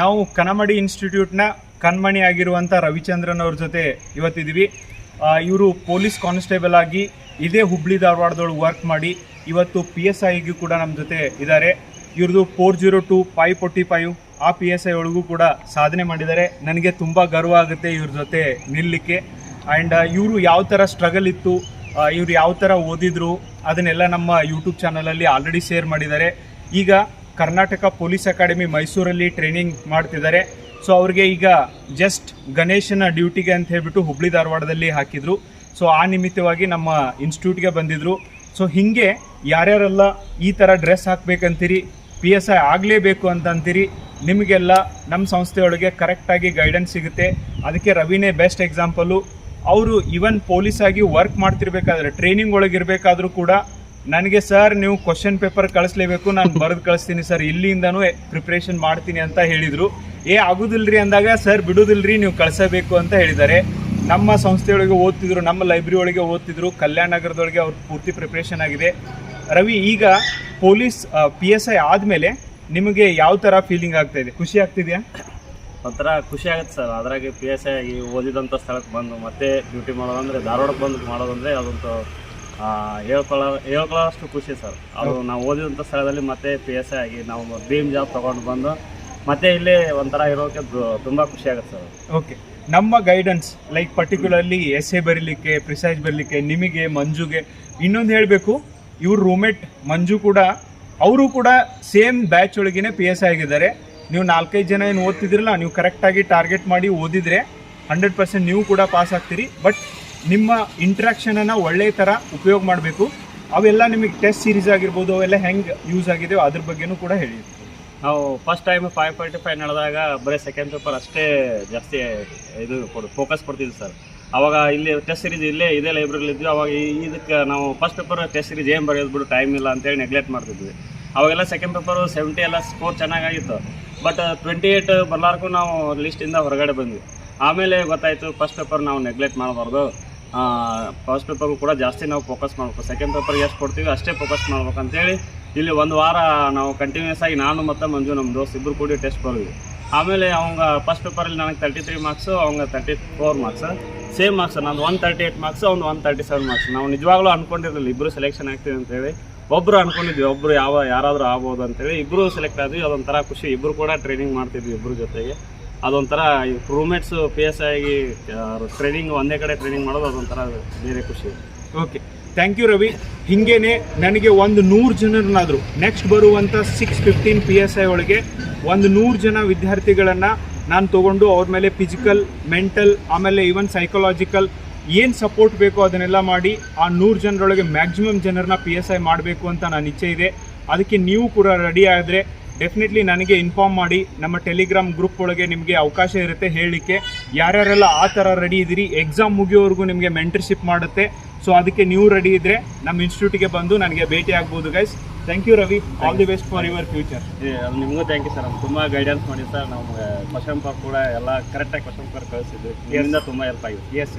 ನಾವು ಕನಮಡಿ ಇನ್ಸ್ಟಿಟ್ಯೂಟ್ನ ಕಣ್ಮಣಿ ಆಗಿರುವಂಥ ರವಿಚಂದ್ರನ್ ಅವ್ರ ಜೊತೆ ಇವತ್ತಿದ್ದೀವಿ. ಇವರು ಪೊಲೀಸ್ ಕಾನ್ಸ್ಟೇಬಲ್ ಆಗಿ ಇದೇ ಹುಬ್ಳಿ ಧಾರವಾಡದೊಳಗೆ ವರ್ಕ್ ಮಾಡಿ ಇವತ್ತು ಪಿ ಎಸ್ ಐಗೂ ಕೂಡ ನಮ್ಮ ಜೊತೆ ಇದ್ದಾರೆ. ಇವ್ರದ್ದು four zero two five forty five ಆ ಪಿ ಎಸ್ ಐ ಒಳಗೂ ಕೂಡ ಸಾಧನೆ ಮಾಡಿದ್ದಾರೆ. ನನಗೆ ತುಂಬ ಗರ್ವ ಆಗುತ್ತೆ ಇವ್ರ ಜೊತೆ ನಿಲ್ಲಕ್ಕೆ. ಆ್ಯಂಡ್ ಇವರು ಯಾವ ಥರ ಸ್ಟ್ರಗಲ್ ಇತ್ತು ಇವರು ಯಾವ ಥರ ಓದಿದ್ರು, ಅದನ್ನೆಲ್ಲ ನಮ್ಮ ಯೂಟ್ಯೂಬ್ ಚಾನಲಲ್ಲಿ ಆಲ್ರೆಡಿ ಶೇರ್ ಮಾಡಿದ್ದಾರೆ. ಈಗ ಕರ್ನಾಟಕ ಪೊಲೀಸ್ ಅಕಾಡೆಮಿ ಮೈಸೂರಲ್ಲಿ ಟ್ರೈನಿಂಗ್ ಮಾಡ್ತಿದ್ದಾರೆ. ಸೊ ಅವ್ರಿಗೆ ಈಗ ಜಸ್ಟ್ ಗಣೇಶನ ಡ್ಯೂಟಿಗೆ ಅಂತ ಹೇಳ್ಬಿಟ್ಟು ಹುಬ್ಳಿ ಧಾರವಾಡದಲ್ಲಿ ಹಾಕಿದ್ರು. ಸೊ ಆ ನಿಮಿತ್ತವಾಗಿ ನಮ್ಮ ಇನ್ಸ್ಟಿಟ್ಯೂಟ್ಗೆ ಬಂದಿದ್ರು. ಸೊ ಹೀಗೆ ಯಾರ್ಯಾರೆಲ್ಲ ಈ ಥರ ಡ್ರೆಸ್ ಹಾಕ್ಬೇಕಂತೀರಿ ಪಿ ಎಸ್ ಐ ಆಗಲೇಬೇಕು ಅಂತ ಅಂತೀರಿ, ನಿಮಗೆಲ್ಲ ನಮ್ಮ ಸಂಸ್ಥೆಯೊಳಗೆ ಕರೆಕ್ಟಾಗಿ ಗೈಡೆನ್ಸ್ ಸಿಗುತ್ತೆ. ಅದಕ್ಕೆ ರವಿನೇ ಬೆಸ್ಟ್ ಎಕ್ಸಾಂಪಲು ಅವರು ಇವನ್ ಪೊಲೀಸ್ ಆಗಿ ವರ್ಕ್ ಮಾಡ್ತಿರ್ಬೇಕಾದ್ರೆ ಟ್ರೈನಿಂಗ್ ಒಳಗೆ ಇರಬೇಕಾದ್ರೂ ಕೂಡ ನನಗೆ ಸರ್ ನೀವು ಕ್ವಶನ್ ಪೇಪರ್ ಕಳಿಸ್ಲೇಬೇಕು, ನಾನು ಬರೆದು ಕಳಿಸ್ತೀನಿ ಸರ್. ಇಲ್ಲಿಂದನೂ ಪ್ರಿಪ್ರೇಷನ್ ಮಾಡ್ತೀನಿ ಅಂತ ಹೇಳಿದರು. ಏ, ಆಗುದಿಲ್ರಿ ಅಂದಾಗ, ಸರ್, ಬಿಡುದಿಲ್ರಿ, ನೀವು ಕಳಿಸಬೇಕು ಅಂತ ಹೇಳಿದ್ದಾರೆ. ನಮ್ಮ ಸಂಸ್ಥೆಯೊಳಗೆ ಓದ್ತಿದ್ರು, ನಮ್ಮ ಲೈಬ್ರರಿ ಒಳಗೆ ಓದ್ತಿದ್ರು. ಕಲ್ಯಾಣ ನಗರದೊಳಗೆ ಅವ್ರ ಪೂರ್ತಿ ಪ್ರಿಪ್ರೇಷನ್ ಆಗಿದೆ. ರವಿ, ಈಗ ಪೊಲೀಸ್ ಪಿ ಎಸ್ ಐ ಆದಮೇಲೆ ನಿಮಗೆ ಯಾವ ಥರ ಫೀಲಿಂಗ್ ಆಗ್ತಾ ಇದೆ? ಖುಷಿ ಆಗ್ತಿದೆಯಾ? ಒಂಥರ ಖುಷಿ ಆಗುತ್ತೆ ಸರ್. ಅದ್ರಾಗೆ ಪಿ ಎಸ್ ಐ ಆಗಿ ಓದಿದಂಥ ಸ್ಥಳಕ್ಕೆ ಬಂದು ಮತ್ತೆ ಡ್ಯೂಟಿ ಮಾಡೋದಂದ್ರೆ, ಧಾರವಾಡಕ್ಕೆ ಬಂದು ಮಾಡೋದಂದ್ರೆ ಅದೊಂದು ಹೇಳ್ಕೊಳ್ಳೋ ಹೇಳ್ಕೊಳ್ಳೋಷ್ಟು ಖುಷಿ ಸರ್. ಅದು ನಾವು ಓದಿದಂಥ ಸ್ಥಳದಲ್ಲಿ ಮತ್ತೆ ಪಿ ಎಸ್ ಐ ಆಗಿ ನಾವು ಡ್ರೀಮ್ ಜಾಬ್ ತೊಗೊಂಡು ಬಂದು ಮತ್ತೆ ಇಲ್ಲಿ ಒಂಥರ ಇರೋಕೆ ದು- ತುಂಬ ಖುಷಿ ಆಗುತ್ತೆ ಸರ್. ಓಕೆ ನಮ್ಮ guidance like particularly essay ಬರೀಲಿಕ್ಕೆ ಪ್ರಿಸೈಜ್ ಬರಲಿಕ್ಕೆ ನಿಮಗೆ ಮಂಜುಗೆ ಇನ್ನೊಂದು ಹೇಳಬೇಕು ಇವ್ರ ರೂಮೇಟ್ ಮಂಜು ಕೂಡ ಅವರು ಕೂಡ ಸೇಮ್ ಬ್ಯಾಚ್ ಒಳಗೇನೆ ಪಿ ಎಸ್ ಆಗಿದ್ದಾರೆ. ನೀವು ನಾಲ್ಕೈದು ಜನ ಏನು ಓದ್ತಿದ್ರಲ್ಲ ನೀವು ಕರೆಕ್ಟಾಗಿ ಟಾರ್ಗೆಟ್ ಮಾಡಿ ಓದಿದರೆ ಹಂಡ್ರೆಡ್ ಪರ್ಸೆಂಟ್ ನೀವು ಕೂಡ ಪಾಸ್ ಆಗ್ತೀರಿ. ಬಟ್ ನಿಮ್ಮ ಇಂಟ್ರಾಕ್ಷನನ್ನು ಒಳ್ಳೆ ಥರ ಉಪಯೋಗ ಮಾಡಬೇಕು. ಅವೆಲ್ಲ ನಿಮಗೆ ಟೆಸ್ಟ್ ಸೀರೀಸ್ ಆಗಿರ್ಬೋದು, ಅವೆಲ್ಲ ಹೆಂಗೆ ಯೂಸ್ ಆಗಿದೆಯೋ ಅದ್ರ ಬಗ್ಗೆನೂ ಕೂಡ ಹೇಳಿ. ನಾವು first time five forty five ನಡೆದಾಗ ಬರೀ ಸೆಕೆಂಡ್ ಪೇಪರ್ ಅಷ್ಟೇ ಜಾಸ್ತಿ ಇದು ಕೊಡು ಫೋಕಸ್ ಕೊಡ್ತಿದ್ವಿ ಸರ್ ಅವಾಗ ಇಲ್ಲಿ ಟೆಸ್ಟ್ ಸೀರೀಸ್ ಇಲ್ಲೇ, ಇದೇ ಲೈಬ್ರರಿಲಿ ಇದ್ವಿ. ಅವಾಗ ಇದಕ್ಕೆ ನಾವು ಫಸ್ಟ್ ಪೇಪರ್ ಟೆಸ್ಟ್ ಸೀರೀಸ್ ಏನು ಬರೆಯೋದು ಬಿಡು ಟೈಮ್ ಇಲ್ಲ ಅಂತೇಳಿ ನೆಗ್ಲೆಕ್ಟ್ ಮಾಡ್ತಿದ್ವಿ. ಅವಾಗೆಲ್ಲ ಸೆಕೆಂಡ್ ಪೇಪರು ಸೆವೆಂಟಿ ಎಲ್ಲ ಸ್ಕೋರ್ ಚೆನ್ನಾಗಾಗಿತ್ತು. ಬಟ್ ಟ್ವೆಂಟಿ ಏಯ್ಟ್ ಬರ್ಲಾರ್ಗೂ ನಾವು ಲಿಸ್ಟಿಂದ ಹೊರಗಡೆ ಬಂದ್ವಿ. ಆಮೇಲೆ ಗೊತ್ತಾಯಿತು ಫಸ್ಟ್ ಪೇಪರ್ ನಾವು ನೆಗ್ಲೆಕ್ಟ್ ಮಾಡಬಾರ್ದು. ಫಸ್ಟ್ ಪೇಪರ್ಗೂ ಕೂಡ ಜಾಸ್ತಿ ನಾವು ಫೋಕಸ್ ಮಾಡಬೇಕು. ಸೆಕೆಂಡ್ ಪೇಪರ್ಗೆ ಎಷ್ಟು ಕೊಡ್ತೀವಿ ಅಷ್ಟೇ ಫೋಕಸ್ ಮಾಡ್ಬೇಕು ಅಂತೇಳಿ ಇಲ್ಲಿ ಒಂದು ವಾರ ನಾವು ಕಂಟಿನ್ಯೂಸ್ ಆಗಿ ನಾನು ಮತ್ತು ಮಂಜು ನಮ್ಮ ದೋಸ್ತ್ ಇಬ್ಬರು ಕೂಡಿ ಟೆಸ್ಟ್ ಬರೋದು ಆಮೇಲೆ ಅವಂಗ ಫಸ್ಟ್ ಪೇಪರಲ್ಲಿ ನನಗೆ ತರ್ಟಿ ತ್ರೀ ಮಾರ್ಕ್ಸು ಅವಂಗ thirty four marks same marks ನಾನು ಒನ್ ತರ್ಟಿ ಏಯ್ಟ್ ಮಾರ್ಕ್ಸ್ ಅವ್ನು ಒನ್ ತರ್ಟಿ ಸೆವೆನ್ ಮಾರ್ಕ್ಸ್ ನಾವು ನಿಜವಾಗ್ಲೂ ಅನ್ಕೊಂಡಿರಲಿಲ್ಲ ಇಬ್ಬರು ಸೆಲೆಕ್ಷನ್ ಆಗ್ತೀವಿ ಅಂತೇಳಿ. ಒಬ್ಬರು ಅಂದ್ಕೊಂಡಿದ್ವಿ ಒಬ್ಬರು ಯಾವ, ಯಾರಾದರೂ ಆಗ್ಬೋದು ಅಂತೇಳಿ. ಇಬ್ಬರು ಸೆಲೆಕ್ಟ್ ಆದ್ವಿ, ಅದೊಂಥರ ಖುಷಿ. ಇಬ್ಬರು ಕೂಡ ಟ್ರೈನಿಂಗ್ ಮಾಡ್ತಿದ್ವಿ ಇಬ್ಬರು ಜೊತೆಗೆ. ಅದೊಂಥರ ರೂಮ್ಮೇಟ್ಸು ಪಿ ಎಸ್ ಆಗಿ ಟ್ರೈನಿಂಗ್ ಒಂದೇ ಕಡೆ ಟ್ರೈನಿಂಗ್ ಮಾಡೋದು ಅದೊಂಥರ ಬೇರೆ ಖುಷಿ. ಓಕೆ ಥ್ಯಾಂಕ್ ಯು ರವಿ ಹಿಂಗೇನೆ ನನಗೆ ಒಂದು ನೂರು ಜನರನ್ನಾದರೂ ನೆಕ್ಸ್ಟ್ ಬರುವಂಥ six fifteen P S I ಒಳಗೆ ಒಂದು ನೂರು ಜನ ವಿದ್ಯಾರ್ಥಿಗಳನ್ನು ನಾನು ತೊಗೊಂಡು ಅವ್ರ ಮೇಲೆ ಫಿಸಿಕಲ್ ಮೆಂಟಲ್ ಆಮೇಲೆ ಈವನ್ ಸೈಕಲಾಜಿಕಲ್ ಏನು ಸಪೋರ್ಟ್ ಬೇಕೋ ಅದನ್ನೆಲ್ಲ ಮಾಡಿ ಆ ನೂರು ಜನರೊಳಗೆ ಮ್ಯಾಕ್ಸಿಮಮ್ ಜನರನ್ನ ಪಿ ಎಸ್ ಐ ಮಾಡಬೇಕು ಅಂತ ನನ್ನ ಇಚ್ಛೆ ಇದೆ. ಅದಕ್ಕೆ ನೀವು ಕೂಡ ರೆಡಿ ಆದರೆ ಡೆಫಿನೆಟ್ಲಿ ನನಗೆ ಇನ್ಫಾರ್ಮ್ ಮಾಡಿ ನಮ್ಮ ಟೆಲಿಗ್ರಾಮ್ ಗ್ರೂಪ್ ಒಳಗೆ ನಿಮಗೆ ಅವಕಾಶ ಇರುತ್ತೆ ಹೇಳಲಿಕ್ಕೆ ಯಾರ್ಯಾರೆಲ್ಲ ಆ ಥರ ರೆಡಿ ಇದ್ದೀರಿ ಎಕ್ಸಾಮ್ ಮುಗಿಯೋವರೆಗೂ ನಿಮಗೆ ಮೆಂಟರ್ಶಿಪ್ ಮಾಡುತ್ತೆ. ಸೊ ಅದಕ್ಕೆ ನೀವು ರೆಡಿ ಇದ್ದರೆ ನಮ್ಮ ಇನ್ಸ್ಟಿಟ್ಯೂಟಿಗೆ ಬಂದು ನನಗೆ ಭೇಟಿ ಆಗ್ಬೋದು guys thank you Ravi. All the best for your future ನಿಮಗೂ ಥ್ಯಾಂಕ್ ಯು ಸರ್ ತುಂಬ ಗೈಡೆನ್ಸ್ ಮಾಡಿ ಸರ್ ನಮ್ಗೆ ಕ್ವಶನ್ ಪೇಪರ್ ಕೂಡ ಎಲ್ಲ ಕರೆಕ್ಟಾಗಿ ಕ್ವಶನ್ ಪೇಪರ್ ಕಳಿಸಿದ್ವಿ ಇದರಿಂದ ತುಂಬ ಹೆಲ್ಪ್ ಆಗಿದೆ. ಎಸ್